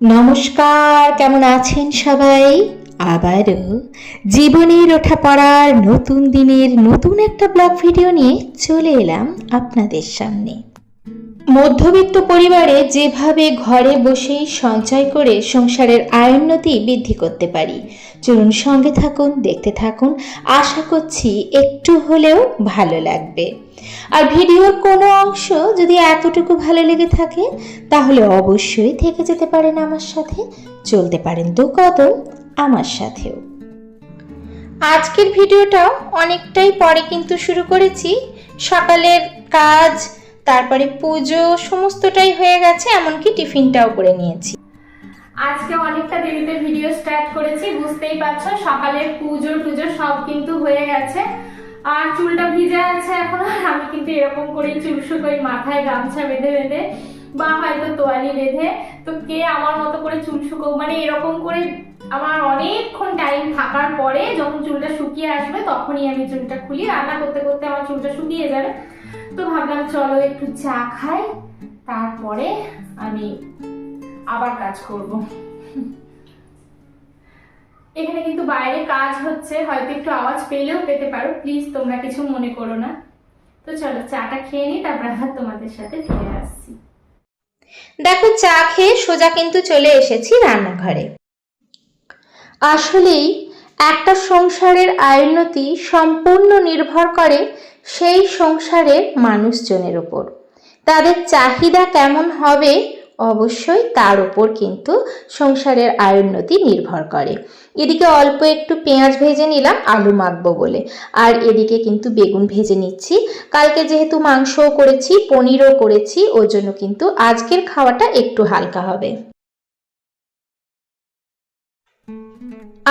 নমস্কার, কেমন আছেন সবাই? আবারও জীবনের ওঠা পড়ার নতুন দিনের নতুন একটা ব্লগ ভিডিও নিয়ে চলে এলাম আপনাদের সামনে। মধ্যবিত্ত পরিবারে যেভাবে ঘরে বসেই সঞ্চয় করে সংসারের আয়োন্নতি বৃদ্ধি করতে পারি। চলুন সঙ্গে থাকুন, দেখতে থাকুন। আশা করছি একটু হলেও ভালো লাগবে। আর ভিডিওর কোনো অংশ যদি এতটুকু ভালো লেগে থাকে, তাহলে অবশ্যই থেকে যেতে পারেন আমার সাথে। চলতে পারেন দু কদম আমার সাথেও। আজকের ভিডিওটাও অনেকটাই পরে কিন্তু শুরু করেছি। সকালের কাজ তারপরে পুজো সমস্তটাই হয়ে গেছে, এমনকি টিফিনটাও করে নিয়েছি। আজকে অনেকটা দেরিতে ভিডিও স্টার্ট করেছি, বুঝতেই পারছ সকালের পুজো টুজো সব কিন্তু হয়ে গেছে। আর চুলটা ভিজে আছে এখন, আমি কিন্তু এরকম করেই চুল শুকোই, মাথায় গামছা বেঁধে বেঁধে, বা হয়তো তোয়ালি বেঁধে, তো কে আমার মতো করে চুল শুকো মানে এরকম করে আমার অনেকক্ষণ টাইম থাকার পরে যখন চুলটা শুকিয়ে আসবে, তখনই আমি চুলটা খুলি। রান্না করতে করতে আমার চুলটা শুকিয়ে যাবে। তো ভাবলাম চলো একটু চা খাই, তারপরে আমি আবার কাজ করব। এখানে কিন্তু বাইরে কাজ হচ্ছে, হয়তো একটু আওয়াজ পেলেও পেতে পারো, প্লিজ তোমরা কিছু মনে করো না। তো চলো চাটা খেয়ে নিই, তারপর আবার তোমাদের সাথে ফিরে আসছি। দেখো, চা খেয়ে সোজা কিন্তু চলে এসেছি রান্নাঘরে। আসলেই একটা সংসারের আয়োন্নতি সম্পূর্ণ নির্ভর করে সেই সংসারের মানুষজনের ওপর তাদের চাহিদা কেমন হবে অবশ্যই তার উপর কিন্তু সংসারের আয়োন্নতি নির্ভর করে। এদিকে অল্প একটু পেঁয়াজ ভেজে নিলাম, আলু মাখবো বলে। আর এদিকে কিন্তু বেগুন ভেজে নিচ্ছি। কালকে যেহেতু মাংসও করেছি, পনিরও করেছি, ওর জন্য কিন্তু আজকের খাওয়াটা একটু হালকা হবে।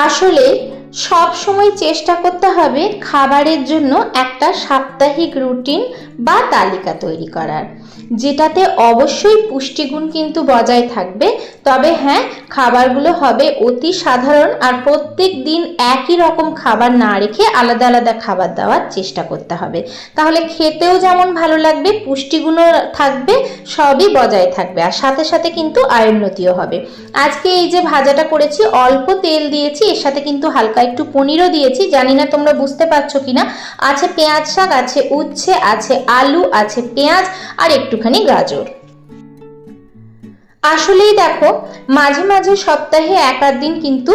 আসলে সব সময় চেষ্টা করতে হবে খাবারের জন্য একটা সাপ্তাহিক রুটিন বা তালিকা তৈরি করার। যেটাতে অবশ্যই পুষ্টিগুণ কিন্তু বজায় থাকবে। তবে হ্যাঁ খাবারগুলো হবে অতি সাধারণ আর প্রত্যেক দিন একই রকম খাবার না রেখে আলাদা আলাদা খাবার দেওয়ার চেষ্টা করতে হবে। তাহলে খেতেও যেমন ভালো লাগবে, পুষ্টিগুণও থাকবে, সবই বজায় থাকবে আর সাথে সাথে কিন্তু আয়োন্নতিও হবে। আজকে এই যে ভাজাটা করেছি, অল্প তেল দিয়েছি, এর সাথে কিন্তু হালকা একটু পনিরও দিয়েছি, জানি না তোমরা বুঝতে পারছ কিনা। আছে পেঁয়াজ শাক, আছে উচ্ছে, আছে আলু, আছে পেঁয়াজ আর একটুখানি গাজর। আসলেই দেখো, মাঝে মাঝে সপ্তাহে এক আধ দিন কিন্তু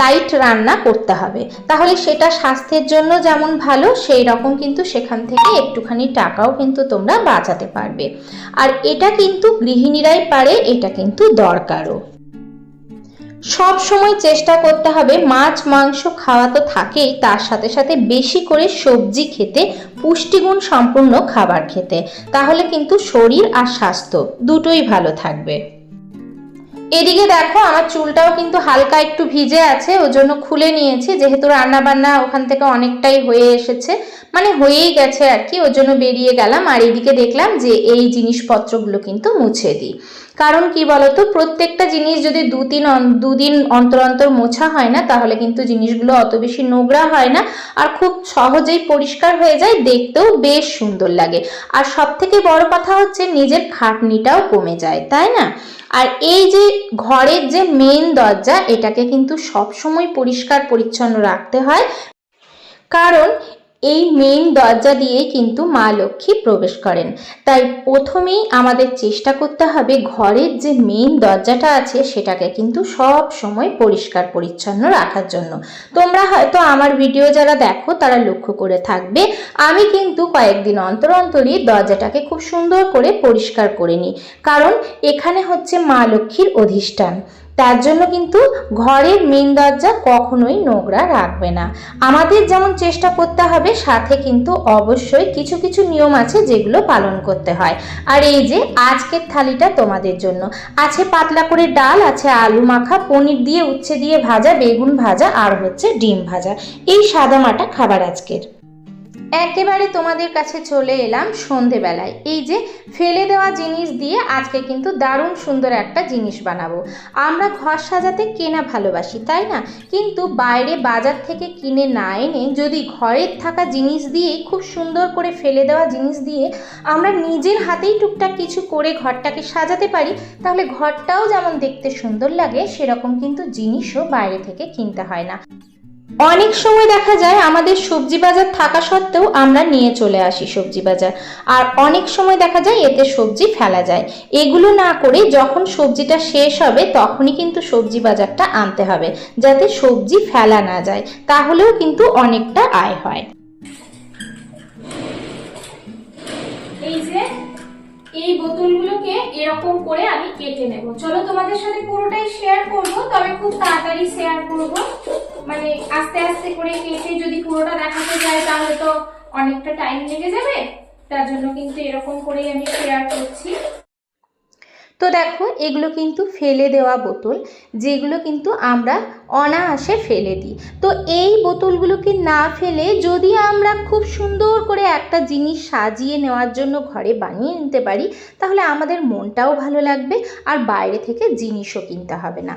লাইট রান্না করতে হবে। তাহলে সেটা স্বাস্থ্যের জন্য যেমন ভালো, সেই রকম কিন্তু সেখান থেকে একটুখানি টাকাও কিন্তু তোমরা বাঁচাতে পারবে। আর এটা কিন্তু গৃহিণীরাই পারে, এটা কিন্তু দরকারও। সব সময় চেষ্টা করতে হবে, মাছ, মাংস খাওয়া তো থাকেই, তার সাথে সাথে বেশি করে সবজি খেতে, পুষ্টিগুণ সম্পূর্ণ খাবার খেতে। তাহলে কিন্তু শরীর আর স্বাস্থ্য দুটোই ভালো থাকবে। এদিকে দেখো, আমার চুলটাও কিন্তু হালকা একটু ভিজে আছে ওর জন্য খুলে নিয়েছি। যেহেতু রান্না বান্না ওখান থেকে অনেকটাই হয়ে এসেছে মানে হয়েই গেছে আর কি, ওর জন্য বেরিয়ে গেলাম। আর এদিকে দেখলাম যে এই জিনিসপত্রগুলো কিন্তু মুছে দিই। কারণ কি বলতো, প্রত্যেকটা জিনিস যদি দু তিন দুদিন অন্তর অন্তর মোছা হয় না, তাহলে কিন্তু জিনিসগুলো অত বেশি নোংরা হয় না। আর খুব সহজেই পরিষ্কার হয়ে যায়, দেখতেও বেশ সুন্দর লাগে। আর সব থেকে বড় কথা হচ্ছে, নিজের খাটনিটাও কমে যায়, তাই না? আর এই যে ঘরের যে মেন দরজা এটাকে কিন্তু সবসময় পরিষ্কার পরিচ্ছন্ন রাখতে হয়। কারণ এই মেন দরজা দিয়েই কিন্তু মা লক্ষ্মী প্রবেশ করেন। তাই প্রথমেই আমাদের চেষ্টা করতে হবে ঘরের যে মেন দরজাটা আছে সেটাকে কিন্তু সব সময় পরিষ্কার পরিচ্ছন্ন রাখার জন্য। তোমরা হয়তো আমার ভিডিও যারা দেখো তারা লক্ষ্য করে থাকবে, আমি কিন্তু কয়েকদিন অন্তর অন্তরই দরজাটাকে খুব সুন্দর করে পরিষ্কার করে নিই। কারণ এখানে হচ্ছে মা লক্ষ্মীর অধিষ্ঠান। তার জন্য কিন্তু ঘরের মেন দরজা কখনোই নোংরা রাখবে না। আমাদের যেমন চেষ্টা করতে হবে, সাথে কিন্তু অবশ্যই কিছু কিছু নিয়ম আছে যেগুলো পালন করতে হয়। আর এই যে আজকের থালিটা তোমাদের জন্য। আছে পাতলা করে ডাল, আছে আলু মাখা, পনির দিয়ে উচ্ছে দিয়ে ভাজা, বেগুন ভাজা, আর হচ্ছে ডিম ভাজা। এই সাদামাটা খাবার আজকের। একেবারে তোমাদের কাছে চলে এলাম সন্ধেবেলায়। এই যে ফেলে দেওয়া জিনিস দিয়ে আজকে কিন্তু দারুণ সুন্দর একটা জিনিস বানাবো। আমরা ঘর সাজাতে কেনা ভালোবাসি, তাই না? কিন্তু বাইরে বাজার থেকে কিনে না এনে যদি ঘরের থাকা জিনিস দিয়ে, খুব সুন্দর করে ফেলে দেওয়া জিনিস দিয়ে আমরা নিজের হাতেই টুকটাক কিছু করে ঘরটাকে সাজাতে পারি, তাহলে ঘরটাও যেমন দেখতে সুন্দর লাগে, সেরকম কিন্তু জিনিসও বাইরে থেকে কিনতে হয় না। অনেক সময় দেখা যায় আমাদের সবজি বাজার থাকা সত্ত্বেও আমরা নিয়ে চলে আসি সবজি বাজার। আর অনেক সময় দেখা যায় এতে সবজি ফেলা যায়। এগুলো না করে যখন সবজিটা শেষ হবে তখনই কিন্তু সবজি বাজারটা আনতে হবে, যাতে সবজি ফেলা না যায়। তাহলেও কিন্তু অনেকটা আয় হয়। এই যে এই বোতলগুলোকে এরকম করে আমি কেটে নেব। চলো তোমাদের সাথে পুরোটাই শেয়ার করব, তবে খুব তাড়াতাড়ি শেয়ার করব। মানে আস্তে আস্তে করে কেটে যদি পুরোটা দেখাতে যায় তাহলে তো অনেকটা টাইম লেগে যাবে। তার জন্য কিন্তু এরকম করেই আমি শেয়ার করছি। তো দেখো, এগুলো কিন্তু ফেলে দেওয়া বোতল, যেগুলো কিন্তু আমরা অনায়াসে ফেলে দিই। তো এই বোতলগুলোকে না ফেলে যদি আমরা খুব সুন্দর করে একটা জিনিস সাজিয়ে নেওয়ার জন্য ঘরে বানিয়ে নিতে পারি, তাহলে আমাদের মনটাও ভালো লাগবে আর বাইরে থেকে জিনিসও কিনতে হবে না।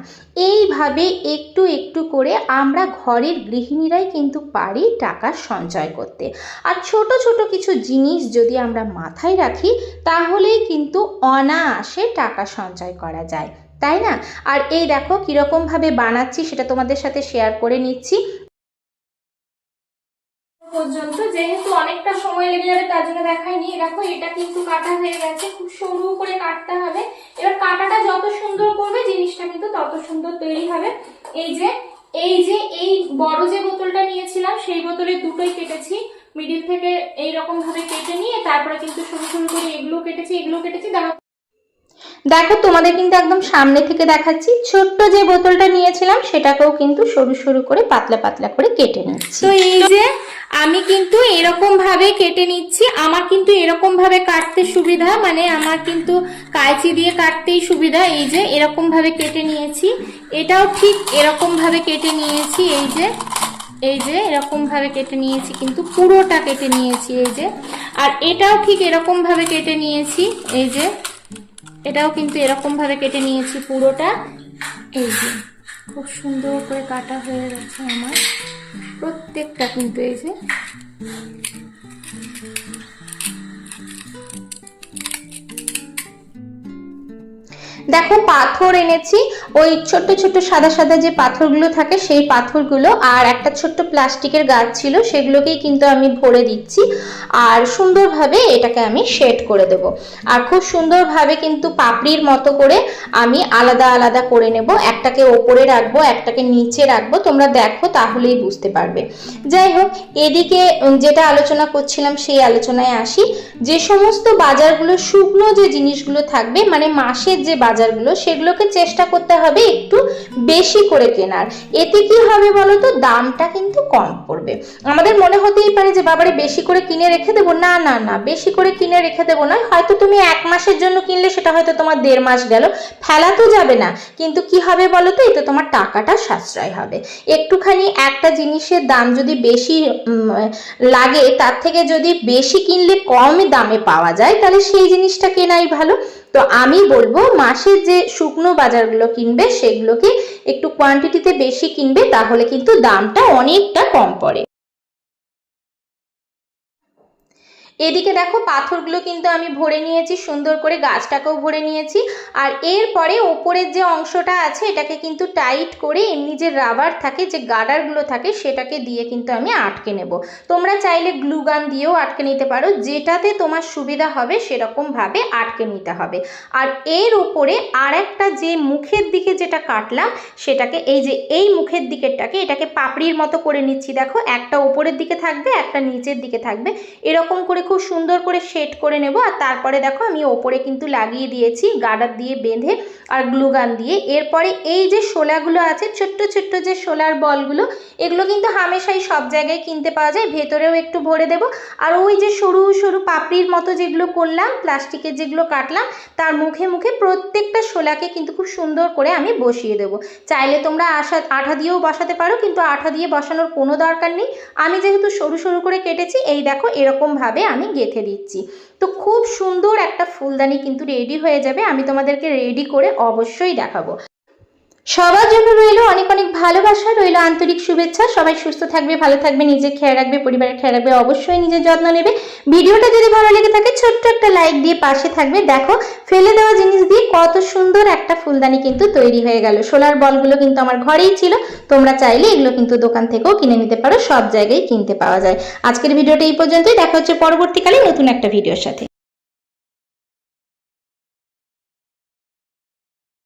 এইভাবে একটু একটু করে আমরা ঘরের গৃহিণীরাই কিন্তু পারি টাকা সঞ্চয় করতে। আর ছোট ছোট কিছু জিনিস যদি আমরা মাথায় রাখি, তাহলেই কিন্তু অনায়াসে টাকা সঞ্চয় করা যায়, তাই না? আর এই দেখো কীরকমভাবে বানাচ্ছি সেটা তোমাদের সাথে শেয়ার করে নিচ্ছি। পর্যন্ত যেহেতু অনেকটা সময় লেগে যাবে তার জন্য দেখাইনি। দেখো, এটা কিন্তু কাটা হয়ে গেছে। খুব সরু করে কাটতে হবে। এবার কাটাটা যত সুন্দর করবে, জিনিসটা কিন্তু তত সুন্দর তৈরি হবে। এই যে এই যে, এই বড় যে বোতলটা নিয়েছিলাম, সেই বোতলে দুটোই কেটেছি। মিডিল থেকে এই রকম ভাবে কেটে নিয়ে তারপরে কিন্তু সরু সরু করে এগুলো কেটেছি এগুলো কেটেছি। দেখো দেখো, তোমাদের কিন্তু একদম সামনে থেকে দেখাচ্ছি। ছোট্ট যে বোতলটা নিয়েছিলাম, সেটাকেও কিন্তু সরু সরু করে পাতলা পাতলা করে কেটে নিচ্ছি। তো এই যে, আমি কিন্তু এরকম ভাবে কেটে নিচ্ছি। আমার কিন্তু এরকম ভাবে কাটতে সুবিধা মানে আমার কিন্তু কাঁচি দিয়ে কাটতেই সুবিধা। এই যে এরকম ভাবে কেটে নিয়েছি। এটাও ঠিক এরকম ভাবে কেটে নিয়েছি। এই যে এই যে এরকম ভাবে কেটে নিয়েছি, কিন্তু পুরোটা কেটে নিয়েছি। এই যে, আর এটাও ঠিক এরকম ভাবে কেটে নিয়েছি। এই যে এটাও কিন্তু এরকম ভাবে কেটে নিয়েছি পুরোটা। এই যে, খুব সুন্দর করে কাটা হয়ে গেছে আমার। প্রত্যেকটা কিন্তু এই যে। দেখো, পাথর এনেছি। ওই ছোট্ট ছোট্ট সাদা সাদা যে পাথরগুলো থাকে, সেই পাথরগুলো আর একটা ছোট্ট প্লাস্টিকের গাছ ছিল, সেগুলোকেই কিন্তু আমি ভরে দিচ্ছি আর সুন্দরভাবে এটাকে আমি শেড করে দেব। আর খুব সুন্দরভাবে কিন্তু পাপড়ির মতো করে আমি আলাদা আলাদা করে নেব। একটাকে ওপরে রাখব, একটাকে নিচে রাখব, তোমরা দেখো তাহলেই বুঝতে পারবে। যাই হোক, এদিকে যেটা আলোচনা করছিলাম সেই আলোচনায় আসি। যে সমস্ত বাজারগুলো, শুকনো যে জিনিসগুলো থাকবে মানে মাসের যে বাজারগুলো, সেগুলোকে চেষ্টা করতে হবে একটু বেশি করে কেনার। এতে কি হবে বলো তো দামটা কিন্তু কম পড়বে। আমাদের মনে হতেই পারে যে, বাবারে, বেশি করে কিনে রেখে দেবো? না না না, বেশি করে কিনে রেখে দেবো না হয়তো তুমি এক মাসের জন্য কিনলে, সেটা হয়তো তোমার দেড় মাস গেল। ফেলা তো যাবে না। কিন্তু কি হবে বলো তো এতে তোমার টাকাটা সাশ্রয় হবে। একটুখানি একটা জিনিসের দাম যদি বেশি লাগে, তার থেকে যদি বেশি কিনলে কম দামে পাওয়া যায়, তাহলে সেই জিনিসটা কেনাই ভালো। তো আমি বলব, মাসে যে শুকনো বাজারগুলো কিনবে, সেগুলোকে একটু কোয়ান্টিটিতে বেশি কিনবে, তাহলে কিন্তু দামটা অনেকটা কম পড়ে। এদিকে দেখো পাথরগুলো কিন্তু আমি ভরে নিয়েছি, সুন্দর করে গাছটাকেও ভরে নিয়েছি। আর এরপরে ওপরের যে অংশটা আছে, এটাকে কিন্তু টাইট করে এমনি যে রাবার থাকে, যে গার্ডারগুলো থাকে, সেটাকে দিয়ে কিন্তু আমি আটকে নেব। তোমরা চাইলে গ্লুগান দিয়েও আটকে নিতে পারো, যেটাতে তোমার সুবিধা হবে সেরকমভাবে আটকে নিতে হবে। আর এর উপরে আর একটা যে মুখের দিকে যেটা কাটলাম, সেটাকে এই যে এই মুখের দিকেরটাকে, এটাকে পাপড়ির মতো করে নিচ্ছি। দেখো, একটা ওপরের দিকে থাকবে, একটা নিচের দিকে থাকবে। এরকম করে করে খুব সুন্দর করে সেট করে নেব আর তারপরে দেখো আমি ওপরে কিন্তু লাগিয়ে দিয়েছি গার্ডার দিয়ে বেঁধে আর গ্লুগান দিয়ে। এরপরে এই যে শোলাগুলো আছে, ছোট্ট ছোট্ট যে শোলার বলগুলো, এগুলো কিন্তু হামেশাই সব জায়গায় কিনতে পাওয়া যায়। ভেতরেও একটু ভরে দেব। আর ওই যে সরু সরু পাপড়ির মতো যেগুলো করলাম, প্লাস্টিকের যেগুলো কাটলাম, তার মুখে মুখে প্রত্যেকটা শোলাকে কিন্তু খুব সুন্দর করে আমি বসিয়ে দেবো। চাইলে তোমরা আশা, আঠা দিয়েও বসাতে পারো, কিন্তু আঠা দিয়ে বসানোর কোনো দরকার নেই। আমি যেহেতু সরু সরু করে কেটেছি, এই দেখো এরকমভাবে আমি গেঁথে দিচ্ছি। তো খুব সুন্দর একটা ফুলদানি কিন্তু রেডি হয়ে যাবে। আমি তোমাদেরকে রেডি করে অবশ্যই দেখাবো। সবার জন্য রইল অনেক অনেক ভালোবাসা, রইল আন্তরিক শুভেচ্ছা। সবাই সুস্থ থাকবে, ভালো থাকবে, নিজের খেয়াল রাখবে, পরিবারের খেয়াল রাখবে, অবশ্যই নিজের যত্ন নেবে। ভিডিওটা যদি ভালো লেগে থাকে, ছোট্ট একটা লাইক দিয়ে পাশে থাকবে। দেখো, ফেলে দেওয়া জিনিস দিয়ে কত সুন্দর একটা ফুলদানি কিন্তু তৈরি হয়ে গেল। সোলার বলগুলো কিন্তু আমার ঘরেই ছিল। তোমরা চাইলে এগুলো কিন্তু দোকান থেকেও কিনে নিতে পারো, সব জায়গায় কিনতে পাওয়া যায়। আজকের ভিডিওটা এই পর্যন্তই। দেখা হচ্ছে পরবর্তীকালে নতুন একটা ভিডিওর সাথে।